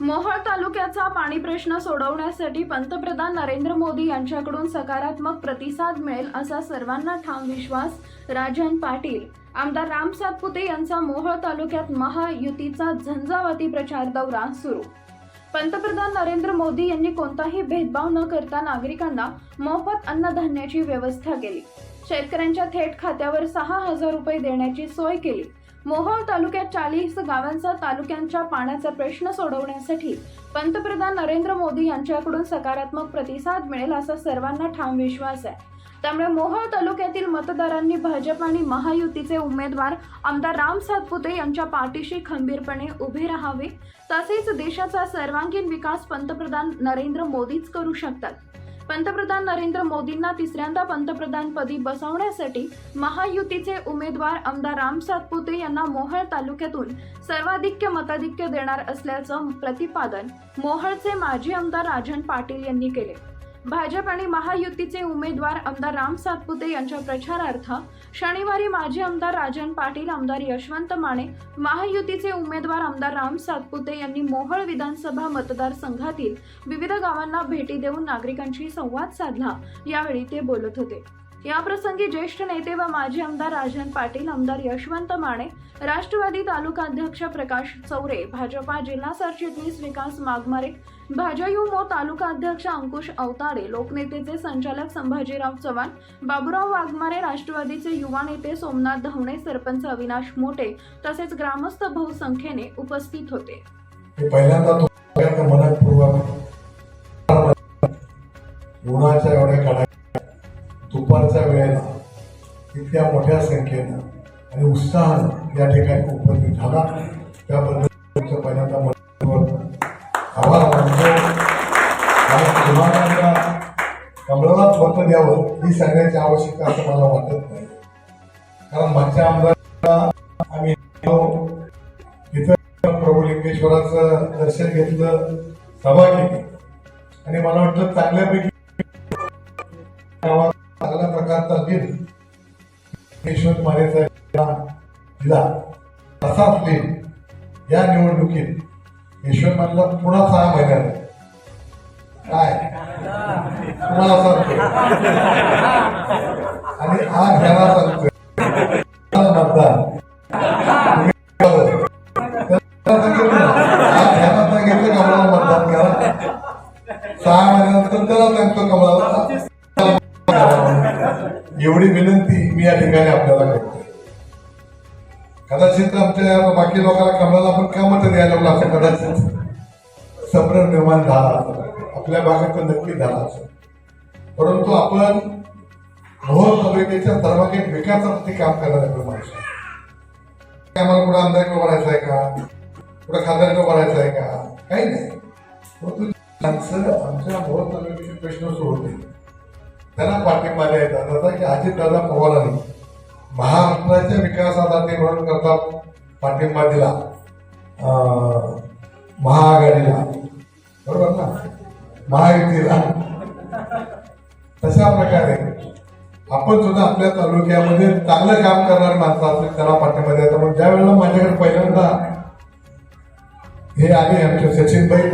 मोहोळ तालुक्याचा पाणी प्रश्न सोडवण्यासाठी पंतप्रधान नरेंद्र मोदी यांच्याकडून सकारात्मक प्रतिसाद मिळेल असा सर्वांना ठाम विश्वास राजन पाटील आमदार राम सातपुते यांचा मोहोळ तालुक्यात महायुतीचा झंझावाती प्रचार दौरा सुरू. पंतप्रधान नरेंद्र मोदी यांनी कोणताही भेदभाव न करता नागरिकांना मोफत अन्नधान्याची व्यवस्था केली. शेतकऱ्यांच्या थेट खात्यावर सहा हजार रुपये देण्याची सोय केली. मोहोळ तालुक्यात चाळीस गावांचा तालुक्यांच्या पाण्याचा प्रश्न सोडवण्यासाठी पंतप्रधान नरेंद्र मोदी यांच्याकडून सकारात्मक प्रतिसाद मिळेल असा सर्वांना ठाम विश्वास आहे. त्यामुळे मोहोळ तालुक्यातील मतदारांनी भाजप आणि महायुतीचे उमेदवार आमदार राम सातपुते यांच्या पाठीशी खंबीरपणे उभे राहावे. तसेच देशाचा सर्वांगीण विकास पंतप्रधान नरेंद्र मोदीच करू शकतात. पंतप्रधान नरेंद्र मोदींना तिसऱ्यांदा पंतप्रधानपदी बसवण्यासाठी महायुतीचे उमेदवार आमदार राम सातपुते यांना मोहळ तालुक्यातून सर्वाधिक्य मताधिक्य देणार असल्याचं प्रतिपादन मोहळचे माजी आमदार राजन पाटील यांनी केले. भाजप आणि महायुतीचे उमेदवार आमदार राम सातपुते यांच्या प्रचारार्थ शनिवारी माजी आमदार राजन पाटील आमदार यशवंत माने महायुतीचे उमेदवार आमदार राम सातपुते यांनी मोहोळ विधानसभा मतदारसंघातील विविध गावांना भेटी देऊन नागरिकांशी संवाद साधला. यावेळी ते बोलत होते. याप्रसंगी ज्येष्ठ नेते व माजी आमदार राजन पाटील आमदार यशवंत माने राष्ट्रवादी तालुका अध्यक्ष प्रकाश चौरे भाजपा जिल्हा सरचिटणीस विकास माघमारे भाजयुमो तालुका अध्यक्ष अंकुश अवताडे लोकनेतेचे संचालक संभाजीराव चव्हाण बाबुराव वाघमारे राष्ट्रवादीचे युवा नेते सोमनाथ धवणे सरपंच अविनाश मोटे तसेच ग्रामस्थ बहुसंख्येने उपस्थित होते. पहिल्यांदा उन्हाच्या एवढ्या दुपारच्या वेळेला इतक्या मोठ्या संख्येनं आणि उत्साहानं या ठिकाणी उपस्थित झाला. त्याबद्दल तुमचं पहिल्यांदा मनपूर्वक आभार मानतो. आणि तुम्हाला कमळालाच मत द्यावं ही सांगण्याची आवश्यकता असं मला वाटत नाही. कारण मागच्या आमदारांना आम्ही इथं प्रभू लिंगेश्वराचं दर्शन घेतलं सभा केली. आणि मला वाटलं चांगल्यापैकी गावात प्रकारचा बिल यशवंत माने साहेबांना दिला. असाच बिल या निवडणुकीत यशवंत मानेला पुन्हा सहा महिन्यात. काय? तुम्हाला सांगतो आणि आज ह्याला सांगतोय मतदान. सहा महिन्यानंतर त्याला सांगतो कमळाला एवढी विनंती मी या ठिकाणी आपल्याला करतो कदाचित आमच्या बाकी लोकांना कमळाला आपण का मत द्यायला लागलो असं कदाचित संभ्रम निर्माण झाला असेल. आपल्या भागात तर नक्की झाला असेल परंतु आपण मोहोळ तालुक्याच्या सर्वांगीण विकासासाठी काम करणारे माणसं आम्हाला कुठं आमदार उभारायचं आहे का? कुठं खासदार उभारायचं आहे का? काही नाही. परंतु माणसं आमच्या मोहोळ तालुक्याचे प्रश्न सोडवते त्यांना पाठिंबा द्यायचा जसा की अजितदादा पवारांनी महाराष्ट्राच्या विकासासाठी म्हणून करता पाठिंबा दिला. महाआघाडीला. बरोबर ना? महायुतीला. तशा प्रकारे आपण सुद्धा आपल्या तालुक्यामध्ये चांगलं काम करणारे माणसं असतील त्याला पाठिंबा द्यायचा. मग ज्या वेळेला माझ्याकडे पहिल्यांदा हे आले आमचे सचिनभाई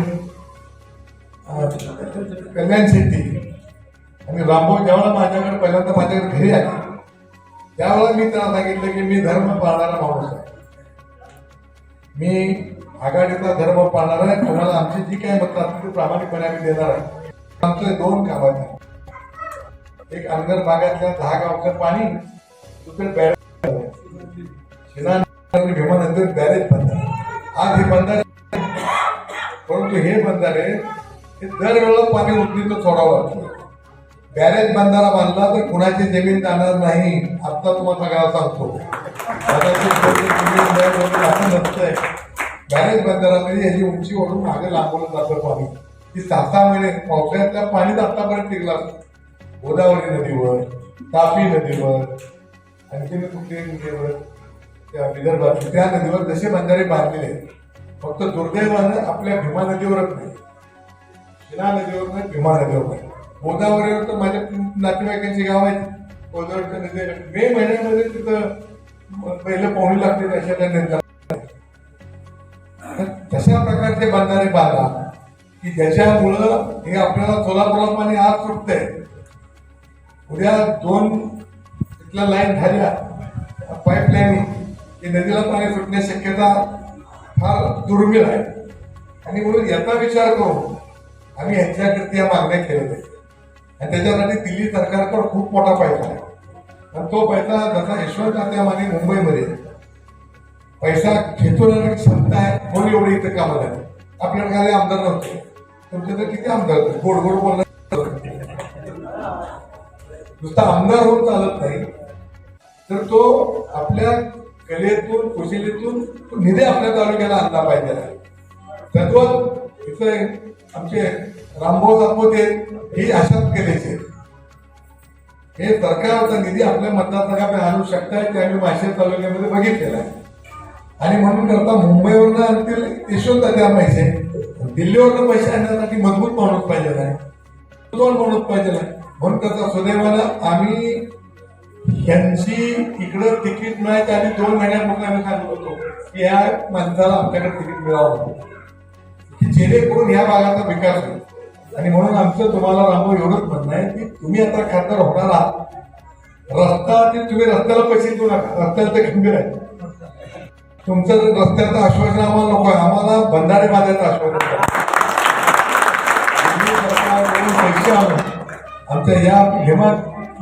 कल्याण शेट्टी रामभाऊ ज्यावेळेला माझ्याकडे पहिल्यांदा माझ्याकडे घरी आले. त्यावेळेला मी त्यांना सांगितलं की मी धर्म पाळणारा माणूस आहे. मी आघाडीचा धर्म पाळणार आहे. तुम्हाला आमची जी काही मतं असतील ती प्रामाणिकपणे आम्ही देणार आहे. आमचं दोन कामात आहे. एक अंगर भागातल्या दहा गावचं पाणी दुसरे बॅरेज शिना भीमा बॅरेज बंधारे. आज हे बंधारे परंतु हे बंधारे हे दरवेळेला पाणी उचलीचं सोडावं लागतं बॅरेज बंधारा बांधला तर कुणाची जमीन जाणार नाही आता तुम्हाला सगळ्याला सांगतो. असं नसतंय. बॅरेज बंधारामध्ये याची उंची ओढून मागे लांबवलं जातं पाणी. की सहा सहा महिने पावसाळ्यातल्या पाणीच आतापर्यंत टिकला गोदावरी नदीवर तापी नदीवर आणखी कुठल्याही नदीवर त्या विदर्भात त्या नदीवर जसे बंधारे बांधलेले आहेत फक्त दुर्दैवानं आपल्या भीमा नदीवरच नाही. शिना नदीवर नाही भीमा नदीवर नाही. गोदावरीवर तर माझ्या नातेवाईकांची गाव आहेत. गोदावरीच्या नदी मे महिन्यामध्ये तिथं पहिलं पाहुणे लागते अशा त्या नद्या तशा प्रकारचे बंधारे बाधा की ज्याच्यामुळं हे आपल्याला सोलापुरात पाणी आज सुटतंय उद्या दोन तिथल्या लाईन झाल्या. पाईपलाईन की नदीला पाणी सुटण्याची शक्यता फार दुर्मिळ आहे. आणि म्हणून याचा विचार करून आम्ही यांच्याकडे या मागण्या केल्या आहेत. आणि त्याच्यासाठी दिल्ली सरकारकडे खूप मोठा पैसा आहे. आणि तो पैसा जसा यशवंत तात्यामाने मुंबईमध्ये पैसा खेचून आणण्याची क्षमता आहे. म्हणून एवढी इथं कामं झाले आपल्याला काही आमदार नव्हते. तुमचे तर किती आमदार होते? गोड गोड बोलणार नुसता आमदार होऊन चालत नाही. तर तो आपल्या कलेतून कुशलीतून तो निधी आपल्या तालुक्याला आणला पाहिजे. तत्व इथं आमचे रामभाऊ सातपुते ही अशाच कलेचे हे सरकारचा निधी आपल्या मतदारसंघात आणू शकताय ते आम्ही माशे तालुक्यामध्ये बघितलेलं आहे. आणि म्हणून करता मुंबईवरनं आणतील यशवंत त्या पैसे दिल्लीवरनं पैसे आणण्यासाठी मजबूत माणूस पाहिजे आहे. दोन माणूस पाहिजे आहे. म्हणून त्याचा सुदैवानं आम्ही यांची इकडं तिकीट मिळायचं आधी दोन महिन्यापूर्वी आम्ही सांगत होतो की या माणसाला आमच्याकडे तिकीट मिळावं. की जेणेकरून या भागाचा विकास होईल. आणि म्हणून आमचं तुम्हाला रामभाऊ एवढंच म्हणणं आहे की तुम्ही आता खासदार होणार आहात. रस्ता ते तुम्ही रस्त्याला पैसे देऊ नका. रस्त्याला ते गंभीर आहे. तुमचं रस्त्याचं आश्वासन आम्हाला नको आहे. आम्हाला बंधारे बांधायचं आश्वासन पैसे आणून आमच्या या हेमा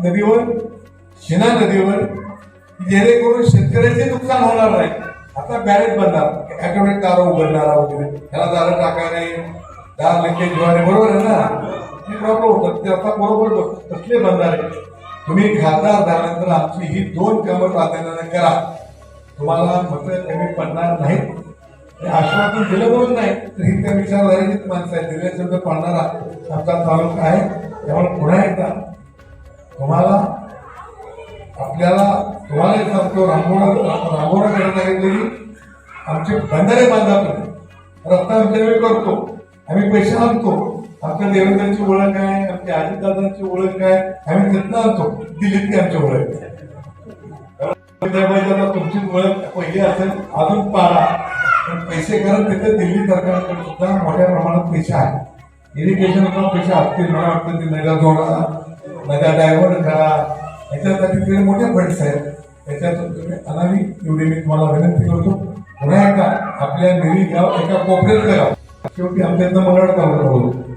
नदीवर शिना नदीवर जेणेकरून शेतकऱ्याचे नुकसान होणार नाही. आता बॅरेज बनणार. ॲटोमॅटिक दारं उघडणारा वगैरे. ह्याला दारं टाकाने दार लिकेज होणे बरोबर आहे ना? हे प्रॉब्लेम होतात ते आता बरोबर कसले आहे? तुम्ही खासदार झाल्यानंतर आमची ही दोन कामं प्राधान्यानं करा. तुम्हाला मतं कमी पडणार नाहीत. आश्वासन दिलं म्हणून नाही तर ही त्या विचारधारेचीच माणसं आहे दिले शब्द पडणारा आमचा तालुका आहे. त्यामुळे पुन्हा एकदा तुम्हाला आपल्याला तुम्हाला एक सांगतो रांगोळा रांगोळा करायला सांगितलं तरी आमचे बंधारे बांधा रस्ता करतो. आम्ही पैसे आणतो. आमच्या देवेंद्रांची ओळख आहे आमच्या आजीदादांची ओळख आहे. आम्ही तिथनं आणतो. दिल्लीतली आमची ओळख आहे. तुमची ओळख पहिली असेल अजून पाडा पण पैसे कारण तिथे दिल्ली सरकारकडे सुद्धा मोठ्या प्रमाणात पैसे आहेत. इरिगेशन पैसे असतील मला वाटतं ते नद्या जोडा नद्या डायव्हर्ट करा. याच्यासाठी तिथे मोठे फंड्स आहेत. त्याच्यातून तुम्ही अनावी एवढी मी तुम्हाला विनंती करतो. पुन्हा एकदा आपल्या निरी गाव एका कोपऱ्यात गाव. शेवटी आमच्या इथं मंगळ तालुका होतो.